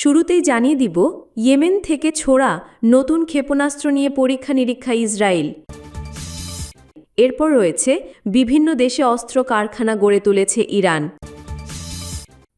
শুরুতেই জানিয়ে দিব, ইয়েমেন থেকে ছোড়া নতুন ক্ষেপণাস্ত্র নিয়ে পরীক্ষা নিরীক্ষা ইসরায়েল। এরপর রয়েছে বিভিন্ন দেশে অস্ত্র কারখানা গড়ে তুলেছে ইরান।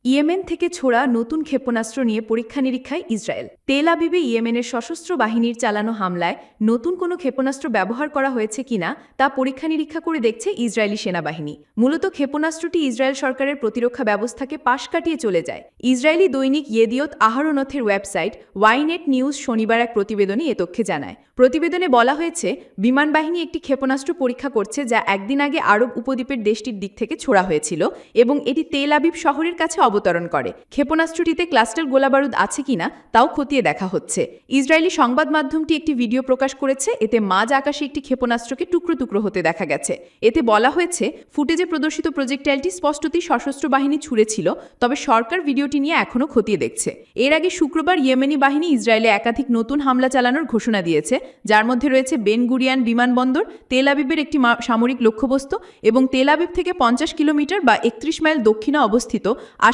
ইয়েমেন থেকে ছোড়া নতুন ক্ষেপণাস্ত্র নিয়ে পরীক্ষা নিরীক্ষায় ইসরায়েল। তেল আবিবে ইয়েমেনের সশস্ত্র বাহিনীর চালানো হামলায় নতুন কোনো ক্ষেপণাস্ত্র ব্যবহার করা হয়েছে কিনা তা পরীক্ষা নিরীক্ষা করে দেখছে ইসরায়েলি সেনাবাহিনী। মূলত ক্ষেপণাস্ত্রটি ইসরায়েল সরকারের প্রতিরক্ষা ব্যবস্থাকে পাশ কাটিয়ে চলে যায়। ইসরায়েলি দৈনিক ইয়েদিয়ত আহরনথের ওয়েবসাইট ওয়াইনেট নিউজ শনিবার এক প্রতিবেদনে এ তথ্যে জানায়। প্রতিবেদনে বলা হয়েছে, বিমান বাহিনী একটি ক্ষেপণাস্ত্র পরীক্ষা করছে যা একদিন আগে আরব উপদ্বীপের দেশটির দিক থেকে ছোড়া হয়েছিল এবং এটি তেল আবিব শহরের কাছে অবতরণ করে। ক্ষেপণাস্ত্রটিতে ক্লাস্টার গোলাবারুদ আছে কিনা তাও খতিয়ে দেখা হচ্ছে। ইসরায়েলি সংবাদ মাধ্যমটি একটি ভিডিও প্রকাশ করেছে, এতে মাঝ আকাশে একটি ক্ষেপণাস্ত্রকে টুকরো টুকরো হতে দেখা গেছে। এতে বলা হয়েছে, ফুটেজে প্রদর্শিত প্রজেক্টাইলটি স্পষ্টতই সশস্ত্র বাহিনী ছুড়েছিল, তবে সরকার ভিডিওটি নিয়ে এখনও খতিয়ে দেখছে। এর আগে শুক্রবার ইয়েমেনি বাহিনী ইসরায়েলে একাধিক নতুন হামলা চালানোর ঘোষণা দিয়েছে, যার মধ্যে রয়েছে বেন গুরিয়ান বিমানবন্দর, তেল আবিবের একটি সামরিক লক্ষ্যবস্তু এবং তেল আবিব থেকে পঞ্চাশ কিলোমিটার বা একত্রিশ মাইল দক্ষিণে অবস্থিত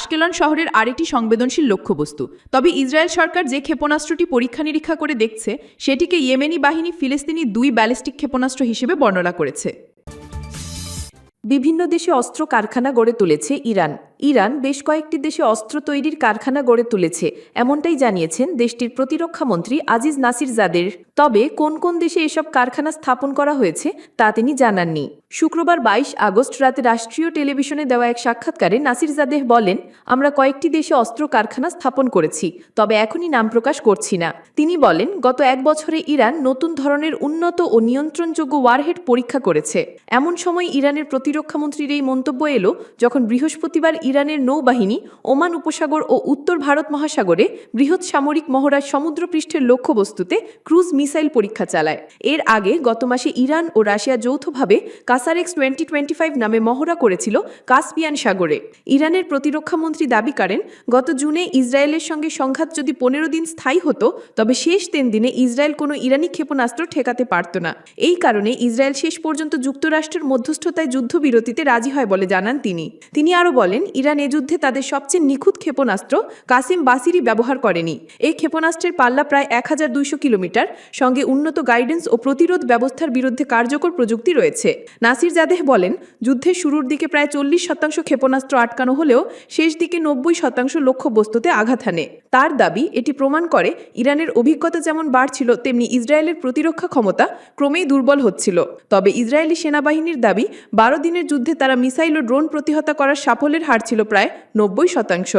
আশকেলন শহরের আরেকটি সংবেদনশীল লক্ষ্যবস্তু। তবে ইসরায়েল সরকার যে ক্ষেপণাস্ত্রটি পরীক্ষা নিরীক্ষা করে দেখছে, সেটিকে ইয়েমেনি বাহিনী ফিলিস্তিনি দুই ব্যালিস্টিক ক্ষেপণাস্ত্র হিসেবে বর্ণনা করেছে। বিভিন্ন দেশে অস্ত্র কারখানা গড়ে তুলেছে ইরান। ইরান বেশ কয়েকটি দেশে অস্ত্র তৈরির কারখানা গড়ে তুলেছে, এমনটাই জানিয়েছেন দেশটির প্রতিরক্ষা মন্ত্রী আজিজ নাসির জাদের তবে কোন কোন দেশে এসব কারখানা স্থাপন করা হয়েছে, তা তিনি জানাননি। শুক্রবার বাইশ আগস্ট রাতে রাষ্ট্রীয় টেলিভিশনে দেওয়া এক সাক্ষাৎকারে নাসির জাদেহ বলেন, আমরা কয়েকটি দেশে অস্ত্র কারখানা স্থাপন করেছি, তবে এখনই নাম প্রকাশ করছি না। তিনি বলেন, গত এক বছরে ইরান নতুন ধরনের উন্নত ও নিয়ন্ত্রণযোগ্য ওয়ারহেড পরীক্ষা করেছে। এমন সময় ইরানের প্রতিরক্ষামন্ত্রীর এই মন্তব্য এলো যখন বৃহস্পতিবার ইরানের নৌবাহিনী, ওমান উপসাগর ও উত্তর ভারত মহাসাগরে বৃহৎ সামরিক মহড়ার সমুদ্রপৃষ্ঠের লক্ষ্যবস্তুতে ক্রুজ মিসাইল পরীক্ষা চালায়। এর আগে গত মাসে ইরান ও রাশিয়া যৌথভাবে কাসারেক্স টোয়েন্টি টোয়েন্টি ফাইভ নামে মহড়া করেছিল কাসপিয়ান সাগরে। ইরানের প্রতিরক্ষামন্ত্রী দাবি করেন, গত জুনে ইসরায়েলের সঙ্গে সংঘাত যদি পনেরো দিন স্থায়ী হতো, তবে শেষ তিন দিনে ইসরায়েল কোনো ইরানি ক্ষেপণাস্ত্র ঠেকাতে পারত না। এই কারণে ইসরায়েল শেষ পর্যন্ত যুক্তরাষ্ট্রের মধ্যস্থতায় যুদ্ধবিরতিতে রাজি হয় বলে জানান তিনি। তিনি আরও বলেন, ইরান এ যুদ্ধে তাদের সবচেয়ে নিখুঁত ক্ষেপণাস্ত্র কাসিম বাসিরি ব্যবহার করেনি। এই ক্ষেপণাস্ত্রের পাল্লা প্রায় এক হাজার দুইশো কিলোমিটার, সঙ্গে উন্নত গাইডেন্স ও প্রতিরোধ ব্যবস্থার বিরুদ্ধে কার্যকর প্রযুক্তি রয়েছে। নাসির জাদেহ বলেন, যুদ্ধের শুরুর দিকে প্রায় চল্লিশ শতাংশ ক্ষেপণাস্ত্র আটকানো হলেও শেষ দিকে নব্বই শতাংশ লক্ষ্যবস্তুতে আঘাত হানে। তার দাবি, এটি প্রমাণ করে ইরানের অভিজ্ঞতা যেমন বাড়ছিল, তেমনি ইসরায়েলের প্রতিরক্ষা ক্ষমতা ক্রমেই দুর্বল হচ্ছিল। তবে ইসরায়েলি সেনাবাহিনীর দাবি, বারো দিনের যুদ্ধে তারা মিসাইল ও ড্রোন প্রতিহত করার সাফল্যের হার ছিল প্রায় নব্বই শতাংশ।